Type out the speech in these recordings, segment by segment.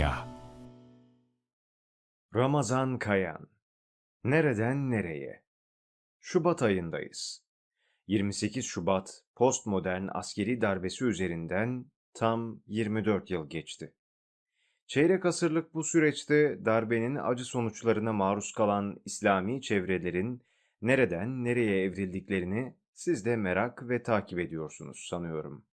Derya Ramazan Kayan Nereden nereye? Şubat ayındayız. 28 Şubat postmodern askeri darbesi üzerinden tam 24 yıl geçti. Çeyrek asırlık bu süreçte darbenin acı sonuçlarına maruz kalan İslami çevrelerin nereden nereye evrildiklerini siz de merak ve takip ediyorsunuz sanıyorum.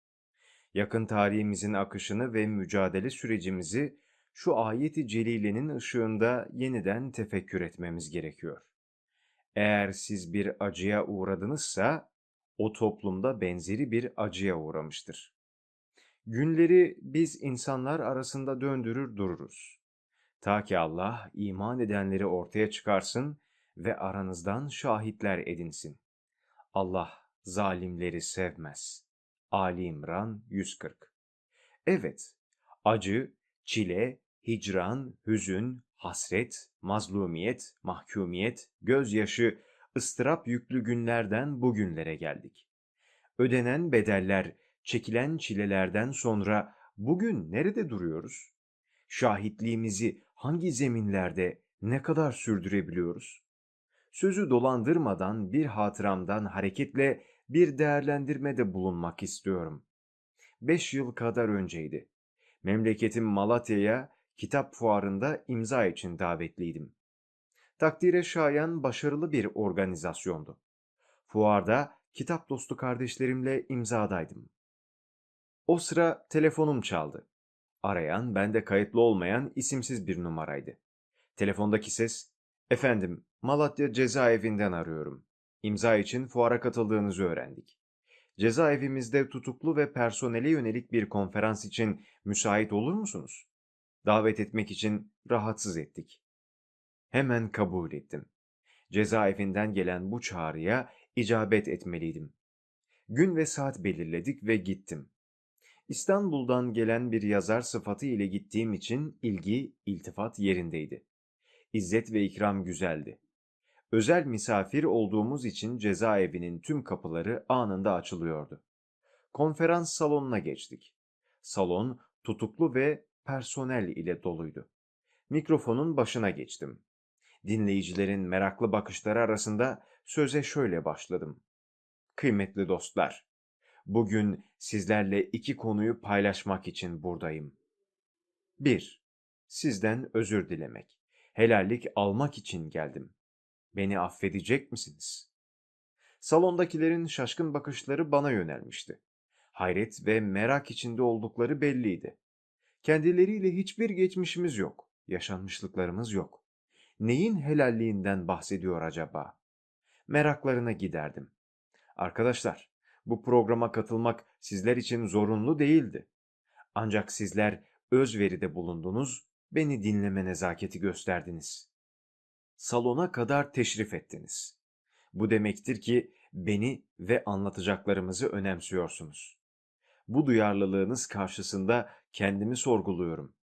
Yakın tarihimizin akışını ve mücadele sürecimizi şu ayeti celilenin ışığında yeniden tefekkür etmemiz gerekiyor. Eğer siz bir acıya uğradınızsa, o toplumda benzeri bir acıya uğramıştır. Günleri biz insanlar arasında döndürür dururuz. Ta ki Allah iman edenleri ortaya çıkarsın ve aranızdan şahitler edinsin. Allah zalimleri sevmez. Ali İmran 140 Evet, acı, çile, hicran, hüzün, hasret, mazlumiyet, mahkumiyet, gözyaşı, ıstırap yüklü günlerden bugünlere geldik. Ödenen bedeller, çekilen çilelerden sonra bugün nerede duruyoruz? Şahitliğimizi hangi zeminlerde ne kadar sürdürebiliyoruz? Sözü dolandırmadan bir hatıramdan hareketle bir değerlendirmede bulunmak istiyorum. Beş yıl kadar önceydi. Memleketim Malatya'ya kitap fuarında imza için davetliydim. Takdire şayan başarılı bir organizasyondu. Fuarda kitap dostu kardeşlerimle imzadaydım. O sıra telefonum çaldı. Arayan bende kayıtlı olmayan isimsiz bir numaraydı. Telefondaki ses, efendim Malatya cezaevinden arıyorum. İmza için fuara katıldığınızı öğrendik. Cezaevimizde tutuklu ve personele yönelik bir konferans için müsait olur musunuz? Davet etmek için rahatsız ettik. Hemen kabul ettim. Cezaevinden gelen bu çağrıya icabet etmeliydim. Gün ve saat belirledik ve gittim. İstanbul'dan gelen bir yazar sıfatı ile gittiğim için ilgi, iltifat yerindeydi. İzzet ve ikram güzeldi. Özel misafir olduğumuz için cezaevinin tüm kapıları anında açılıyordu. Konferans salonuna geçtik. Salon tutuklu ve personel ile doluydu. Mikrofonun başına geçtim. Dinleyicilerin meraklı bakışları arasında söze şöyle başladım. Kıymetli dostlar, bugün sizlerle iki konuyu paylaşmak için buradayım. 1. Sizden özür dilemek, helallik almak için geldim. Beni affedecek misiniz? Salondakilerin şaşkın bakışları bana yönelmişti. Hayret ve merak içinde oldukları belliydi. Kendileriyle hiçbir geçmişimiz yok, yaşanmışlıklarımız yok. Neyin helalliğinden bahsediyor acaba? Meraklarına giderdim. Arkadaşlar, bu programa katılmak sizler için zorunlu değildi. Ancak sizler özveride bulundunuz, beni dinleme nezaketi gösterdiniz. Salona kadar teşrif ettiniz. Bu demektir ki beni ve anlatacaklarımızı önemsiyorsunuz. Bu duyarlılığınız karşısında kendimi sorguluyorum.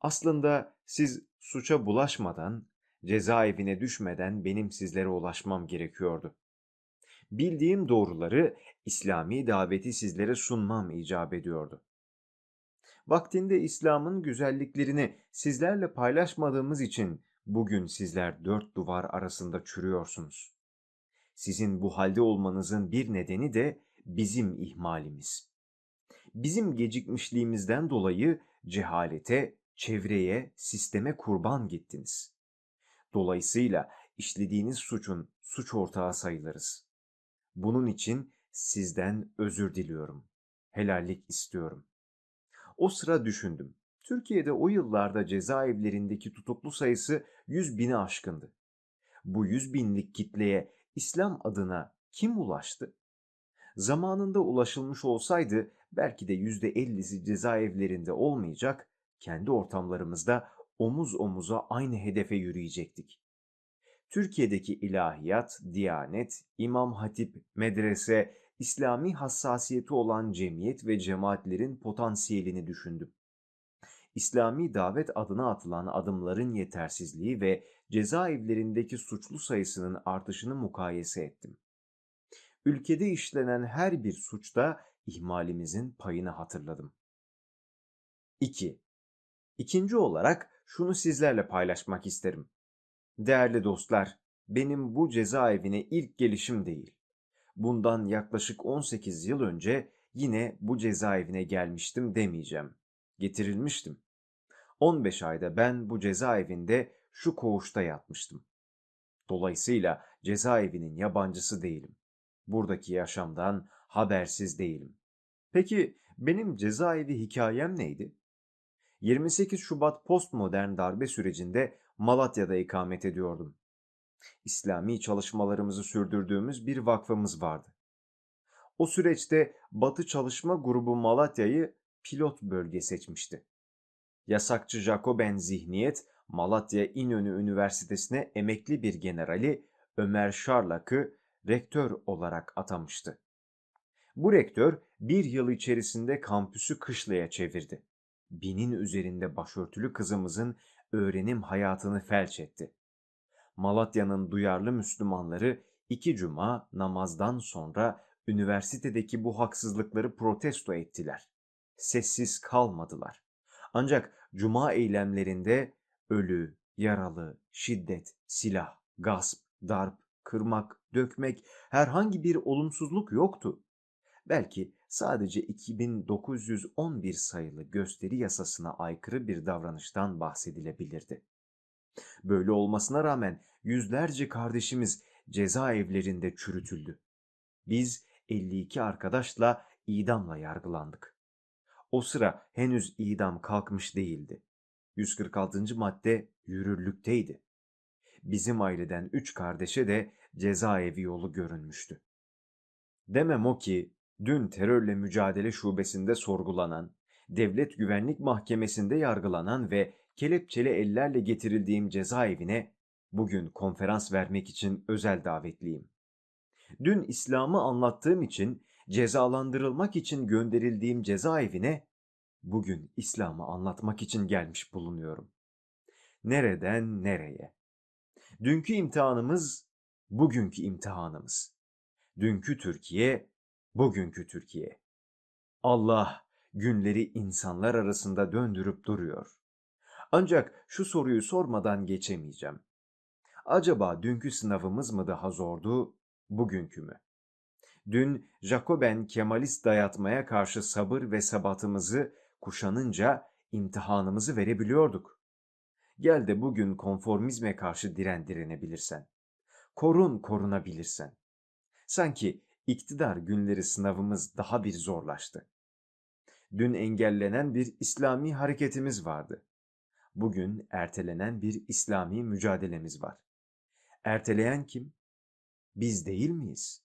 Aslında siz suça bulaşmadan, cezaevine düşmeden benim sizlere ulaşmam gerekiyordu. Bildiğim doğruları, İslami daveti sizlere sunmam icap ediyordu. Vaktinde İslam'ın güzelliklerini sizlerle paylaşmadığımız için bugün sizler dört duvar arasında çürüyorsunuz. Sizin bu halde olmanızın bir nedeni de bizim ihmalimiz. Bizim gecikmişliğimizden dolayı cehalete, çevreye, sisteme kurban gittiniz. Dolayısıyla işlediğiniz suçun suç ortağı sayılırız. Bunun için sizden özür diliyorum. Helallik istiyorum. O sıra düşündüm. Türkiye'de o yıllarda cezaevlerindeki tutuklu sayısı 100 bini aşkındı. Bu 100 binlik kitleye İslam adına kim ulaştı? Zamanında ulaşılmış olsaydı belki de %50'si cezaevlerinde olmayacak, kendi ortamlarımızda omuz omuza aynı hedefe yürüyecektik. Türkiye'deki ilahiyat, diyanet, imam hatip, medrese, İslami hassasiyeti olan cemiyet ve cemaatlerin potansiyelini düşündüm. İslami davet adına atılan adımların yetersizliği ve cezaevlerindeki suçlu sayısının artışını mukayese ettim. Ülkede işlenen her bir suçta ihmalimizin payını hatırladım. 2. İkinci olarak şunu sizlerle paylaşmak isterim. Değerli dostlar, benim bu cezaevine ilk gelişim değil. Bundan yaklaşık 18 yıl önce yine bu cezaevine gelmiştim demeyeceğim. Getirilmiştim. 15 ayda ben bu cezaevinde şu koğuşta yatmıştım. Dolayısıyla cezaevinin yabancısı değilim. Buradaki yaşamdan habersiz değilim. Peki benim cezaevi hikayem neydi? 28 Şubat postmodern darbe sürecinde Malatya'da ikamet ediyordum. İslami çalışmalarımızı sürdürdüğümüz bir vakfımız vardı. O süreçte Batı Çalışma Grubu Malatya'yı pilot bölge seçmişti. Yasakçı Jacoben zihniyet Malatya İnönü Üniversitesi'ne emekli bir generali Ömer Şarlak'ı rektör olarak atamıştı. Bu rektör bir yıl içerisinde kampüsü kışlaya çevirdi. Binin üzerinde başörtülü kızımızın öğrenim hayatını felç etti. Malatya'nın duyarlı Müslümanları iki cuma namazdan sonra üniversitedeki bu haksızlıkları protesto ettiler. Sessiz kalmadılar. Ancak cuma eylemlerinde ölü, yaralı, şiddet, silah, gasp, darp, kırmak, dökmek herhangi bir olumsuzluk yoktu. Belki sadece 2911 sayılı gösteri yasasına aykırı bir davranıştan bahsedilebilirdi. Böyle olmasına rağmen yüzlerce kardeşimiz cezaevlerinde çürütüldü. Biz 52 arkadaşla idamla yargılandık. O sıra henüz idam kalkmış değildi. 146. madde yürürlükteydi. Bizim aileden üç kardeşe de cezaevi yolu görünmüştü. Demem o ki dün terörle mücadele şubesinde sorgulanan, devlet güvenlik mahkemesinde yargılanan ve kelepçeli ellerle getirildiğim cezaevine bugün konferans vermek için özel davetliyim. Dün İslam'ı anlattığım için cezalandırılmak için gönderildiğim cezaevine bugün İslam'ı anlatmak için gelmiş bulunuyorum. Nereden nereye? Dünkü imtihanımız bugünkü imtihanımız. Dünkü Türkiye, bugünkü Türkiye. Allah günleri insanlar arasında döndürüp duruyor. Ancak şu soruyu sormadan geçemeyeceğim. Acaba dünkü sınavımız mı daha zordu, bugünkü mü? Dün Jacoben Kemalist dayatmaya karşı sabır ve sabatımızı kuşanınca imtihanımızı verebiliyorduk. Gel de bugün konformizme karşı direndirebilirsen. Korun korunabilirsen. Sanki iktidar günleri sınavımız daha bir zorlaştı. Dün engellenen bir İslami hareketimiz vardı. Bugün ertelenen bir İslami mücadelemiz var. Erteleyen kim? Biz değil miyiz?